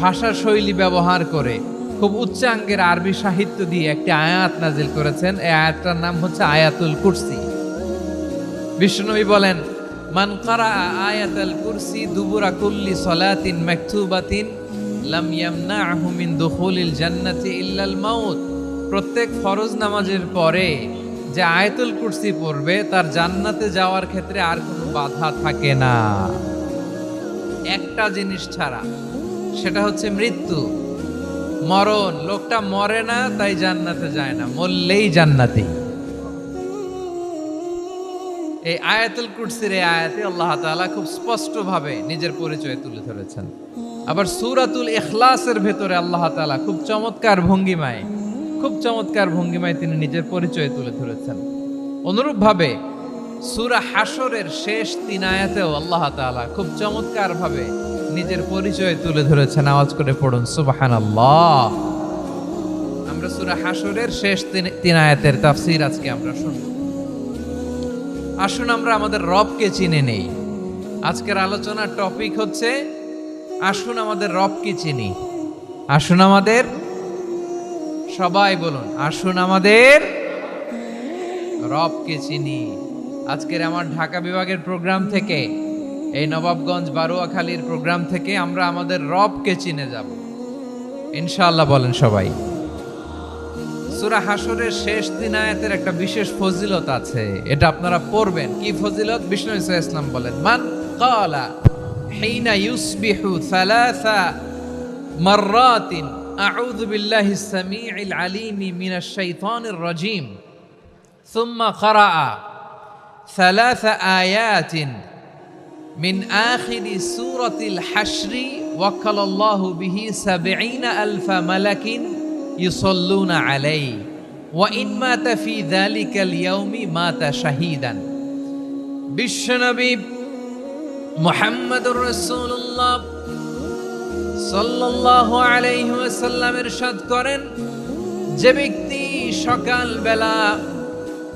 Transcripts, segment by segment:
ভাষা শৈলী ব্যবহার করে খুব উচ্চাঙ্গের আরবি সাহিত্য দিয়ে একটি আয়াত নাজিল করেছেন। এই আয়াতটার নাম হচ্ছে আয়াতুল কুরসি। বিষ্ণুনবী বলেন, মান কারা আয়াতুল কুরসি দুবুরা কুল্লি সলাতিন মাকতুবাতিন লাম ইয়ামনাহু মিন দুখুলিল জান্নাতি ইল্লাল মাউত। প্রত্যেক ফরজ নামাজের পরে যে আয়াতুল কুরসি পড়বে, তার জান্নাতে যাওয়ার ক্ষেত্রে আর কোনো বাধা থাকে না। একটা জিনিস ছাড়া সেটা হচ্ছে মৃত্যু। মরণ, লোকটা মরে না, তাই জান্নাতে যায় না, মরলেই জান্নাতি। এই আয়াতুল কুরসির এই আয়াতে আল্লাহ তাআলা খুব স্পষ্টভাবে নিজের পরিচয় তুলে ধরেছেন। আবার সূরাতুল ইখলাসের ভেতরে আল্লাহ তাআলা খুব চমৎকার ভঙ্গিমায়, খুব চমৎকার ভঙ্গিমায় তিনি নিজের পরিচয় তুলে ধরেছেন। অনুরূপভাবে সূরা হাসরের শেষ তিন আয়াতেও আল্লাহ তাআলা খুব চমৎকার ভাবে নিজের পরিচয় তুলে ধরেছেন। আওয়াজ করে পড়ুন, সুবহানাল্লাহ। আমরা সূরা হাসরের শেষ তিন আয়াতের তাফসীর আজকে আমরা শুনব। আসুন আমরা আমাদের রবকে চিনে নেই। আজকের আলোচনার টপিক হচ্ছে, আসুন আমাদের রবকে চিনি। আসুন আমাদের, সবাই বলুন, আসুন আমাদের রবকে চিনি। আজকের আমার ঢাকা বিভাগের প্রোগ্রাম থেকে এই নবাবগঞ্জ বারুয়াখালীর প্রোগ্রাম থেকে আমরা আমাদের রবকে চিনে যাব ইনশাআল্লাহ বলেন সবাই সূরা হাসরের শেষ দিন আয়াতের একটা বিশেষ ফজিলত আছে এটা আপনারা পড়বেন কি ফজিলত বিষ্ণু ইসা ইসলাম বলেন মান কালা হিনা ইউসবিহু সালাসা মাররাতিন আউযু বিল্লাহি সামিউল আলিম মিনাশ শাইতানির রাজিম ثم قرأ ثلاث آيات মিন আখিরি সুরতিল হাসরি ওয়াক্কালাল্লাহু বিহি সাবঈনা আলফা মালাকিন ইউসাল্লুনা আলাইহি ওয়া ইন মাতা ফি যালিকাল ইয়াউমি মাতা শাহীদান। বিশ্বনবী মুহাম্মদুর রাসূলুল্লাহ সাল্লাল্লাহু আলাইহি ওয়াসাল্লাম ইরশাদ করেন, যে ব্যক্তি সকালবেলা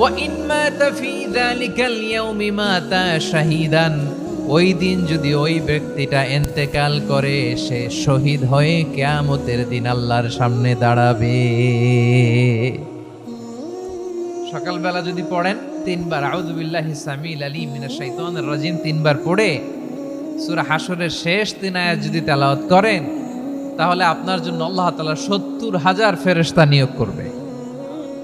ওয়াইন মাতা ফি যালিকাল ইয়াউমি মাতা শাহিদান ওই দিন যদি ওই ব্যক্তিটা এন্তেকাল করে, সে শহীদ হয়ে কেয়ামতের দিন আল্লাহর সামনে দাঁড়াবে। সকালবেলা যদি পড়েন, তিনবার আউদুবিল্লাহ সামিল আলী মিনা শৈতন রাজিম তিনবার পড়ে, সুরা হাসরের শেষ দিন আয়াত যদি তেলাওয়াত করেন, তাহলে আপনার জন্য আল্লাহ তালা সত্তর হাজার ফেরস্তা নিয়োগ করবে।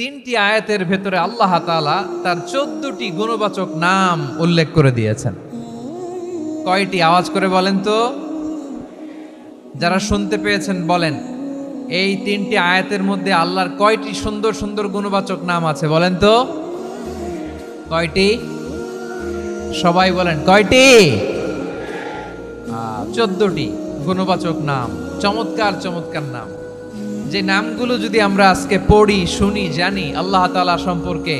তিনটি আয়াতের ভেতরে আল্লাহ তাআলা তার চোদ্দটি গুণবাচক নাম উল্লেখ করে দিয়েছেন। কয়টি আওয়াজ করে বলেন তো? যারা শুনতে পেয়েছেন বলেন, এই তিনটি আয়াতের মধ্যে আল্লাহর কয়টি সুন্দর সুন্দর গুণবাচক নাম আছে বলেন তো? কয়টি? সবাই বলেন, কয়টি? চোদ্দটি গুণবাচক নাম, চমৎকার চমৎকার নাম। যে নামগুলো যদি আমরা আজকে পড়ি, শুনি, জানি, আল্লাহ তাআলা সম্পর্কে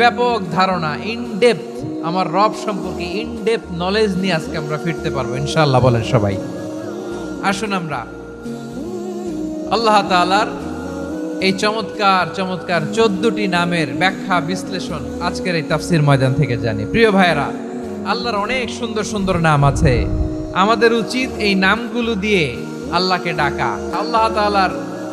ব্যাপক ধারণা ইন ডেপথ আমার রব সম্পর্কে ইন ডেপথ নলেজ নিয়ে আজকে আমরা ফিরতে পারব ইনশাল্লাহ বলেন সবাই। আসুন আমরা আল্লাহ তাআলার এই চমৎকার চমৎকার চোদ্দটি নামের ব্যাখ্যা, বিশ্লেষণ আজকের এই তাফসির ময়দান থেকে জানি। প্রিয় ভাইয়েরা, আল্লাহর অনেক সুন্দর সুন্দর নাম আছে। আমাদের উচিত এই নামগুলো দিয়ে আল্লাহকে ডাকা। আল্লাহ তাআলার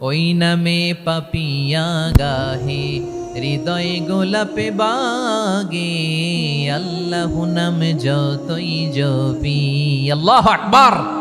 ওই নামে পাপিয়া গাহে হৃদয় গোলাপে বাগে। আল্লাহ নাম যতই জপি আল্লাহ আকবার।